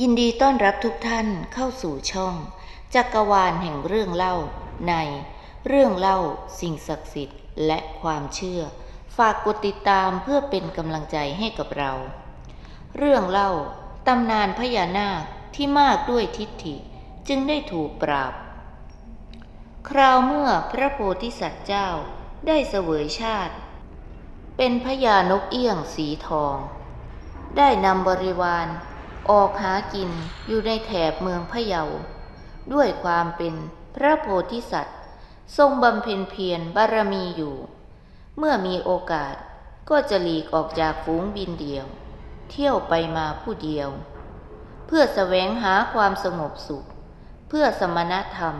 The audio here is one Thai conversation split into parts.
ยินดีต้อนรับทุกท่านเข้าสู่ช่อง จักรวาลแห่งเรื่องเล่าในเรื่องเล่าสิ่งศักดิ์สิทธิ์และความเชื่อ ฝากกดติดตามเพื่อเป็นกำลังใจให้กับเรา เรื่องเล่าตำนานพญานาคที่มากด้วยทิฏฐิจึงได้ถูกปราบ คราวเมื่อพระโพธิสัตว์เจ้าได้เสวยชาติ เป็นพญานกเอี้ยงสีทอง ได้นำบริวาร ออกหากินอยู่ในแถบเมืองพะเยา ด้วยความเป็นพระโพธิสัตว์ ทรงบำเพ็ญเพียรบารมีอยู่ เมื่อมีโอกาสก็จะหลีกออกจากฝูงบินเดียว เที่ยวไปมาผู้เดียว เพื่อแสวงหาความสงบสุข เพื่อสมณธรรม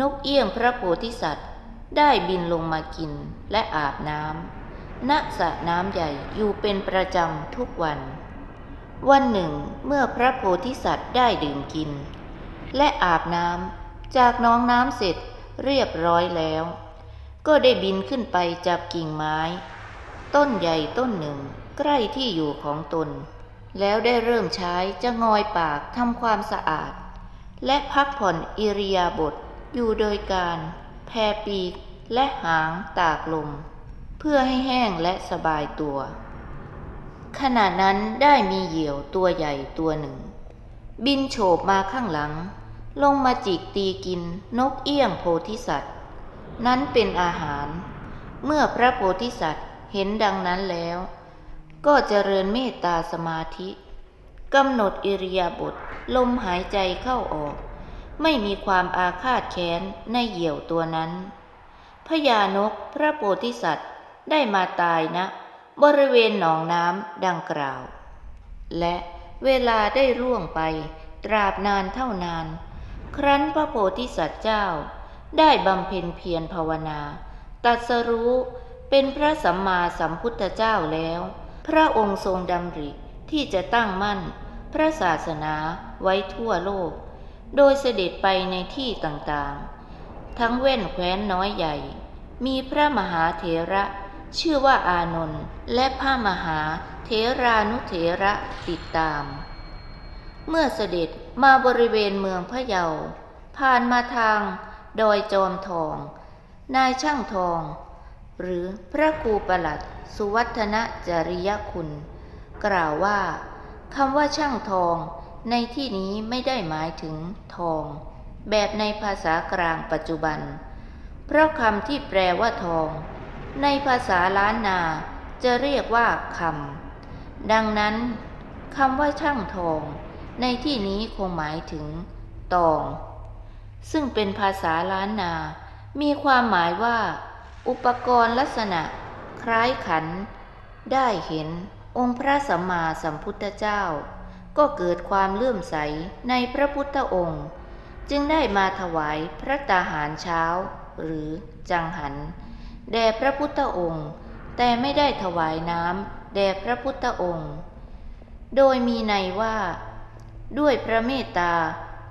นกเอี้ยงพระโพธิสัตว์ได้บินลงมากินและอาบน้ำณสระน้ำใหญ่อยู่เป็นประจำทุกวัน วันหนึ่งเมื่อพระโพธิสัตว์ได้ดื่มกิน และอาบน้ำจากน้องน้ำเสร็จเรียบร้อยแล้ว ก็ได้บินขึ้นไปจับกิ่งไม้ ต้นใหญ่ต้นหนึ่งใกล้ที่อยู่ของตน แล้วได้เริ่มใช้จะงอยปากทำความสะอาด และพักผ่อนอิริยาบถอยู่โดยการแผ่ปีกและหางตากลม เพื่อให้แห้งและสบายตัว ขณะนั้นได้มีเหยี่ยวตัวใหญ่ตัวหนึ่ง บินโฉบมาข้างหลัง ลงมาจิกตีกินนกเอี้ยงโพธิสัตว์ นั้นเป็นอาหาร เมื่อพระโพธิสัตว์เห็นดังนั้นแล้ว ก็เจริญเมตตาสมาธิกำหนดอิริยาบถลมหายใจเข้าออก ไม่มีความอาฆาตแค้นในเหยี่ยวตัวนั้นพญานกพระโพธิสัตว์ได้มาตายนะ บริเวณหนองน้ำดังกล่าว และเวลาได้ร่วงไปตราบนานเท่านาน ครั้นพระโพธิสัตว์เจ้า ได้บำเพ็ญเพียรภาวนาตรัสรู้เป็นพระสัมมาสัมพุทธเจ้าแล้ว พระองค์ทรงดำริที่จะตั้งมั่น พระศาสนาไว้ทั่วโลก โดยเสด็จไปในที่ต่างๆ ทั้งเว้นแคว้นน้อยใหญ่ มีพระมหาเถระ ชื่อว่าอานนท์และพระมหาเถรานุเถระติดตาม เมื่อเสด็จมาบริเวณเมืองพะเยา ผ่านมาทางดอยจอมทอง นายช่างทอง หรือพระครูประหลัดสุวัฒนจริยคุณ กล่าวว่าคำว่าช่างทอง ในที่นี้ไม่ได้หมายถึงทอง แบบในภาษากลางปัจจุบัน เพราะคำที่แปลว่าทอง ในภาษาล้านนาจะเรียกว่าคำดังนั้นคำว่าช่างทอง ในที่นี้คงหมายถึง ตอง ซึ่งเป็นภาษาล้านนา มีความหมายว่า อุปกรณ์ลักษณะ คล้ายขัน ได้เห็นองค์พระสัมมาสัมพุทธเจ้า ก็เกิดความเลื่อมใสในพระพุทธองค์ จึงได้มาถวายพระตาหารเช้า หรือจังหัน แด่พระพุทธองค์ แต่ไม่ได้ถวายน้ำแด่พระพุทธองค์ โดยมีในว่า ด้วยพระเมตตา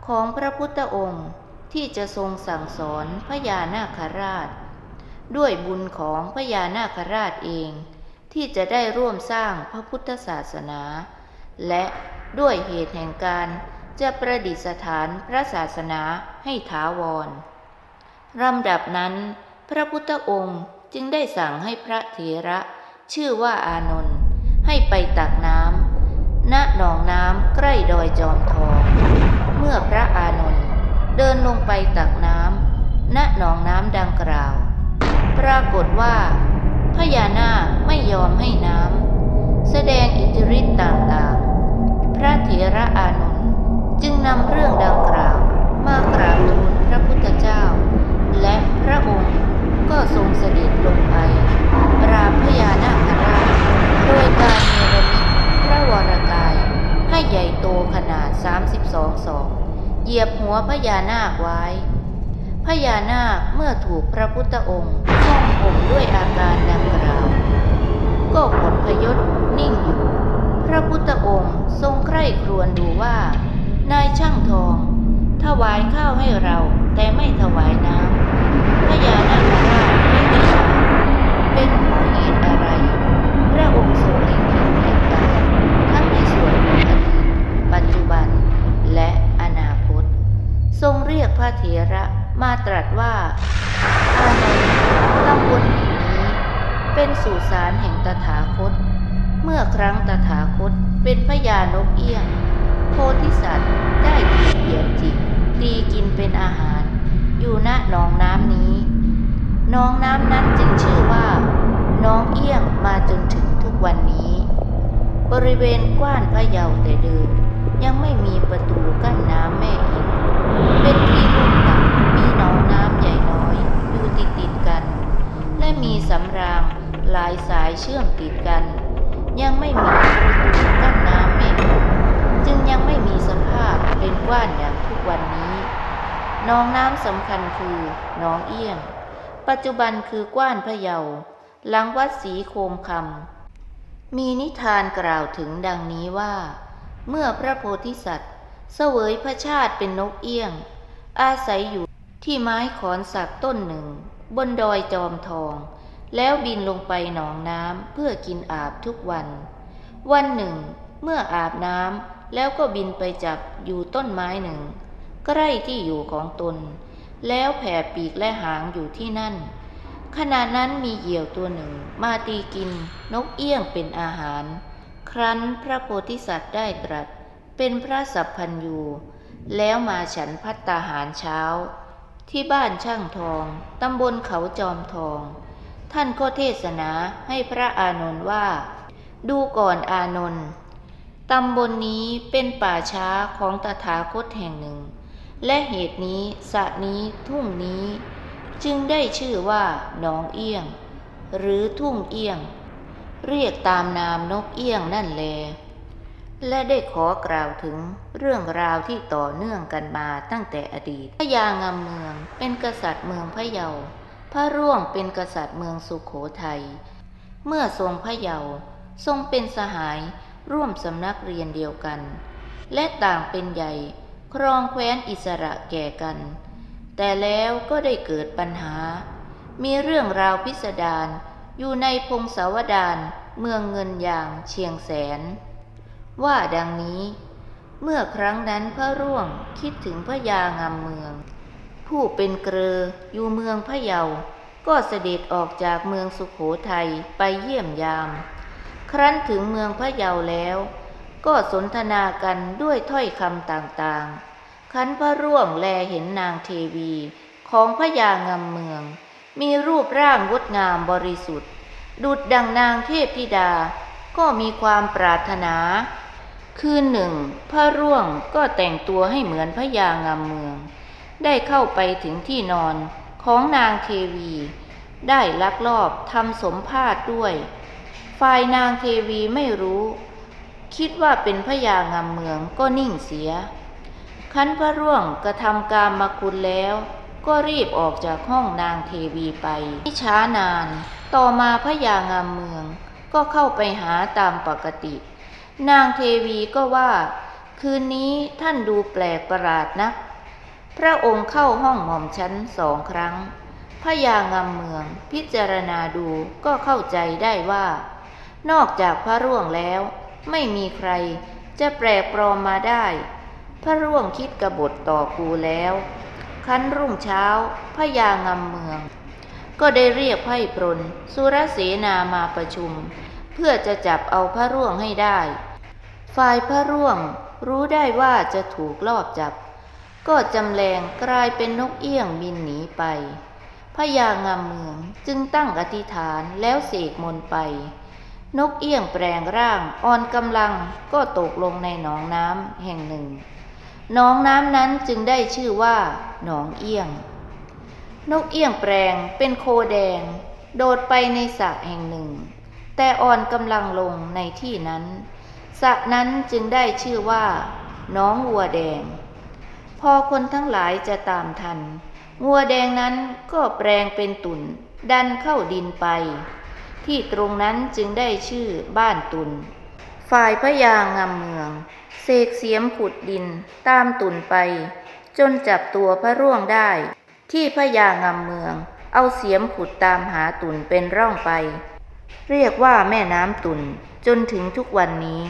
ของพระพุทธองค์ที่จะทรงสั่งสอนพญานาคราช ด้วยบุญของพญานาคราชเอง ที่จะได้ร่วมสร้างพระพุทธศาสนา และด้วยเหตุแห่งการจะประดิษฐานพระศาสนาให้ถาวรลำดับนั้น พระพุทธองค์จึงได้สั่งให้พระเถระชื่อว่าอานนท์ให้ไปตักน้ำณหนองน้ำใกล้ดอยจอมทอง เมื่อพระอานนท์เดินลงไปตักน้ำณหนองน้ำดังกล่าว ปรากฏว่า พญานาคไม่ยอมให้น้ำแสดงอิทธิฤทธิ์ต่างๆ พระเถระอานนท์จึงนำเรื่องดังกล่าวมากราบทูลพระพุทธเจ้า และพระองค์ก็ทรงเสด็จลงไป ปราบพญานาคราช โดยการเนรมิตพระวรกาย ให้ใหญ่โตขนาด 32ศอกเหยียบหัวพ ญานาคไว้ พญานาคเมื่อถูกพระพุทธองค์ทรงผมด้วยอาการดังกล่าว ก็หดพยศนิ่งอยู่ พระพุทธองค์ทรงใคร่ครวญดูว่า นายช่างทอง ถวายข้าวให้เราแต่ไม่ถวายน้ำพญานาคราชไม่ได้เป็นเพราะเหตุอะไร พระองค์ทรง ทรงเรียกพระเถระมาตรัสว่า อาในตำบลแห่งนี้เป็นสุสานแห่งตถาคต เมื่อครั้งตถาคตเป็นพญานกเอี้ยง โพธิสัตว์ได้ถูกเหยียบจิกตีกินเป็นอาหาร อยู่ณหนองน้ำนี้หนองน้ำนั้นจึงชื่อว่าน้องเอี้ยงมาจนถึงทุกวันนี้ บริเวณกว้านพะเยาแต่เดิมยังไม่มีประตูกั้นน้ำแม่อิน เป็นที่ลุ่มต่ำมีหนองน้ำใหญ่น้อยอยู่ติดติดกัน และมีสำรางหลายสายเชื่อมติดกัน ยังไม่มีประตูกั้นน้ำแม่อินจึงยังไม่มีสภาพเป็นกว้านอย่างทุกวันนี้หนองน้ำสำคัญคือหนองเอี้ยง ปัจจุบันคือกว้านพะเยาหลังวัดศรีโคมคำมีนิทานกล่าวถึงดังนี้ว่า เมื่อพระโพธิสัตว์ เสวยพระชาติเป็นนกเอี้ยง อาศัยอยู่ที่ไม้ขอนสักต้นหนึ่ง บนดอยจอมทอง แล้วบินลงไปหนองน้ำเพื่อกินอาบทุกวัน วันหนึ่ง เมื่ออาบน้ำแล้วก็บินไปจับอยู่ต้นไม้หนึ่ง ใกล้ที่อยู่ของตน แล้วแผ่ปีกและหางอยู่ที่นั่น ขณะนั้นมีเหยี่ยวตัวหนึ่งมาตีกินนกเอี้ยงเป็นอาหาร ครั้นพระโพธิสัตว์ได้ตรัส เป็นพระสัพพัญยูแล้วมาฉันพัตตาหารเช้า ที่บ้านช่างทอง ตำบลเขาจอมทอง ท่านก็เทศนาให้พระอานนท์ว่า ดูก่อนอานนท์ตำบลนนี้เป็นป่าช้าของตถาคตแห่งหนึ่ง และเหตุนี้สะนี้ทุ่งนี้ จึงได้ชื่อว่าหนองเอี้ยง หรือทุ่งเอี้ยง เรียกตามนามนกเอี้ยงนั่นแล และได้ขอกล่าวถึงเรื่องราวที่ต่อเนื่องกันมาตั้งแต่อดีตพญางามเมืองเป็นกษัตริย์เมืองพะเยา พระร่วงเป็นกษัตริย์เมืองสุขโขทัย เมื่อทรงพะเยา ทรงเป็นสหายร่วมสำนักเรียนเดียวกัน และต่างเป็นใหญ่ครองแคว้นอิสระแก่กัน แต่แล้วก็ได้เกิดปัญหา มีเรื่องราวพิสดารอยู่ในพงศาวดารเมืองเงินอย่างเชียงแสน ว่าดังนี้ เมื่อครั้งนั้นพระร่วงคิดถึงพระยางามเมือง ผู้เป็นเกรออยู่เมืองพะเยา ก็เสด็จออกจากเมืองสุขโขทัยไปเยี่ยมยาม ครั้นถึงเมืองพะเยาแล้ว ก็สนทนากันด้วยถ้อยคำต่างๆคันพระร่วงแลเห็นนางเทวีของพระยางามเมือง มีรูปร่างงดงามบริสุทธิ์ ดุดดังนางเทพธิดาก็มีความปรารถนา คืนหนึ่งพระร่วงก็แต่งตัวให้เหมือนพระยางามเมือง ได้เข้าไปถึงที่นอนของนางเทวี ได้ลักลอบทำสมภาษด้วย ฝ่ายนางเทวีไม่รู้ คิดว่าเป็นพระยางามเมืองก็นิ่งเสีย คันพระร่วงกระทำกามมาคุณแล้ว ก็รีบออกจากห้องนางเทวีไปไม่ช้านาน ต่อมาพระยางามเมืองก็เข้าไปหาตามปกติ นางเทวีก็ว่า คืนนี้ท่านดูแปลกประหลาดนัก พระองค์เข้าห้องหม่อมชั้นสองครั้งพระยางามเมืองพิจารณาดูก็เข้าใจได้ว่า นอกจากพระร่วงแล้ว ไม่มีใครจะแปลกปลอมมาได้ พระร่วงคิดกบฏต่อกูแล้ว คันรุ่งเช้าพระยางามเมือง ก็ได้เรียกไพร่พลสุรเสนามาประชุม เพื่อจะจับเอาพระร่วงให้ได้ ฝ่ายพระร่วงรู้ได้ว่าจะถูกลอบจับ ก็จำแรงกลายเป็นนกเอี้ยงบินหนีไปพญางามเมืองจึงตั้งอธิษฐานแล้วเสกมนไป นกเอี้ยงแปลงร่างอ่อนกำลังก็ตกลงในหนองน้ำแห่งหนึ่ง หนองน้ำนั้นจึงได้ชื่อว่า หนองเอี้ยง นกเอี้ยงแปลงเป็นโคแดง โดดไปในสระแห่งหนึ่ง แต่อ่อนกำลังลงในที่นั้น สระนั้นจึงได้ชื่อว่า น้องวัวแดง พอคนทั้งหลายจะตามทันงัวแดงนั้นก็แปลงเป็นตุ่น ดันเข้าดินไป ที่ตรงนั้นจึงได้ชื่อบ้านตุนฝ่ายพระยางามเมืองเสกเสียมขุดดินตามตุนไป จนจับตัวพระร่วงได้ ที่พระยางามเมือง เอาเสียมขุดตามหาตุนเป็นร่องไป เรียกว่าแม่น้ำตุนจนถึงทุกวันนี้